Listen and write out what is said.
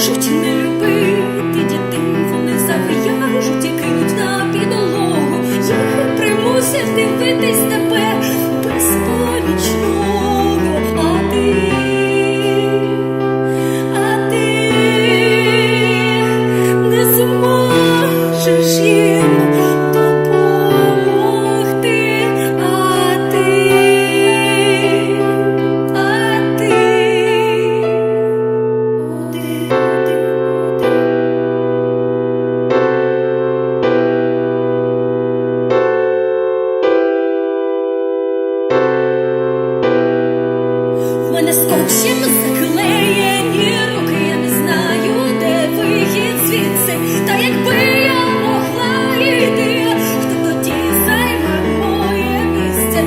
Żyć miło чим заклеєні руки, я не знаю, де вихід та якби я могла хто тоді займе місце.